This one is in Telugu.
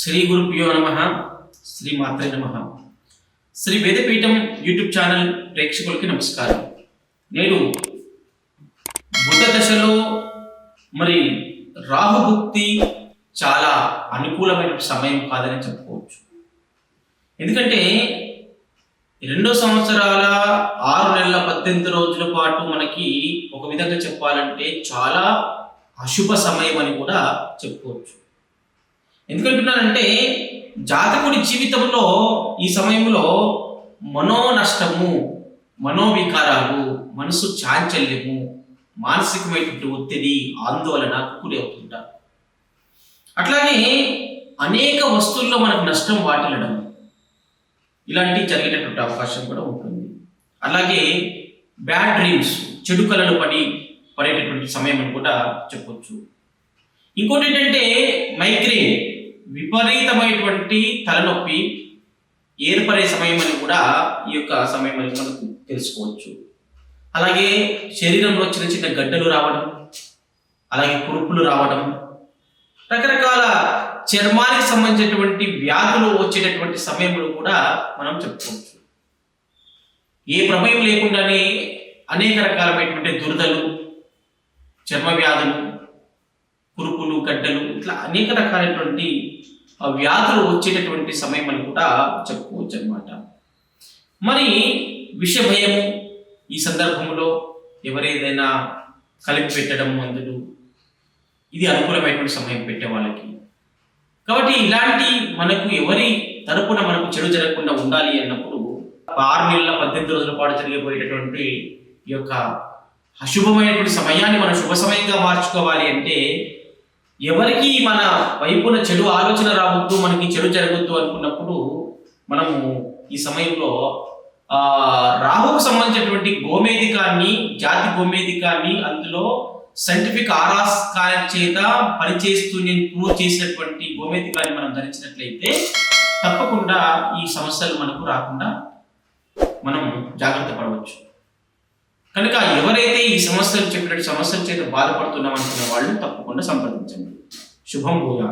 శ్రీ గురుభ్యో నమ శ్రీ మాత్రే నమ. శ్రీ వేదపీఠం యూట్యూబ్ ఛానల్ ప్రేక్షకులకి నమస్కారం. నేను బుధ దశలో మరి రాహుభుక్తి చాలా అనుకూలమైన సమయం కాదని చెప్పుకోవచ్చు. ఎందుకంటే రెండో సంవత్సరాల ఆరు నెలల పద్దెనిమిది రోజుల పాటు మనకి ఒక విధంగా చెప్పాలంటే చాలా అశుభ సమయం అని కూడా చెప్పుకోవచ్చు. ఎందుకంటున్నానంటే జాతకుడి జీవితంలో ఈ సమయంలో మనో నష్టము మనోవికారాలు మనసు చాంచల్యము మానసికమైనటువంటి ఒత్తిడి ఆందోళన గురి అవుతుంటారు. అట్లాగే అనేక వస్తువుల్లో మనకు నష్టం వాటిల్లడం ఇలాంటివి జరిగేటటువంటి అవకాశం కూడా ఉంటుంది. అలాగే బ్యాడ్ డ్రీమ్స్ చెడు కళలు పడి పడేటటువంటి సమయం అని కూడా చెప్పొచ్చు. ఇంకోటి ఏంటంటే మైగ్రేన్ విపరీతమైనటువంటి తలనొప్పి ఏర్పడే సమయం అని కూడా ఈ యొక్క సమయం అని మనకు తెలుసుకోవచ్చు. అలాగే శరీరంలో చిన్న చిన్న గడ్డలు రావడం అలాగే కురుపులు రావడం రకరకాల చర్మానికి సంబంధించినటువంటి వ్యాధులు వచ్చేటటువంటి సమయంలో కూడా మనం చెప్పుకోవచ్చు. ఏ ప్రమేయం లేకుండానే అనేక రకాలమైనటువంటి దురదలు చర్మ వ్యాధులు కురుపులు గడ్డలు ఇట్లా అనేక రకాలైనటువంటి ఆ వ్యాధులు వచ్చేటటువంటి సమయం అని కూడా చెప్పుకోవచ్చు అనమాట మరి విషభయము ఈ సందర్భంలో ఎవరేదైనా కలిపి పెట్టడం మందులు ఇది అనుకూలమైనటువంటి సమయం పెట్టే వాళ్ళకి. కాబట్టి ఇలాంటి మనకు ఎవరి తరపున మనకు చెడు జరగకుండా ఉండాలి అన్నప్పుడు ఆరు నెలల పద్దెనిమిది రోజుల పాటు జరిగిపోయేటటువంటి ఈ యొక్క అశుభమైనటువంటి సమయాన్ని మనం శుభ సమయంగా మార్చుకోవాలి అంటే ఎవరికి మన వైపున చెడు ఆలోచన రావద్దు మనకి చెడు జరగద్దు అనుకున్నప్పుడు మనము ఈ సమయంలో ఆ రాహుకు సంబంధించినటువంటి గోమేధికాన్ని జాతి గోమేధికాన్ని అందులో సైంటిఫిక్ ఆరాస్కాయ చేత పనిచేస్తూ నేను ప్రూవ్ చేసినటువంటి గోమేధికాన్ని మనం ధరించినట్లయితే తప్పకుండా ఈ సమస్యలు మనకు రాకుండా మనం జాగ్రత్త పడవచ్చు. కనుక ఎవరైతే ఈ సమస్యలు చెప్పినట్టు సమస్యల చేత బాధపడుతున్నాం అనుకున్న వాళ్ళు తప్పకుండా సంప్రదించండి. శుభం భూయా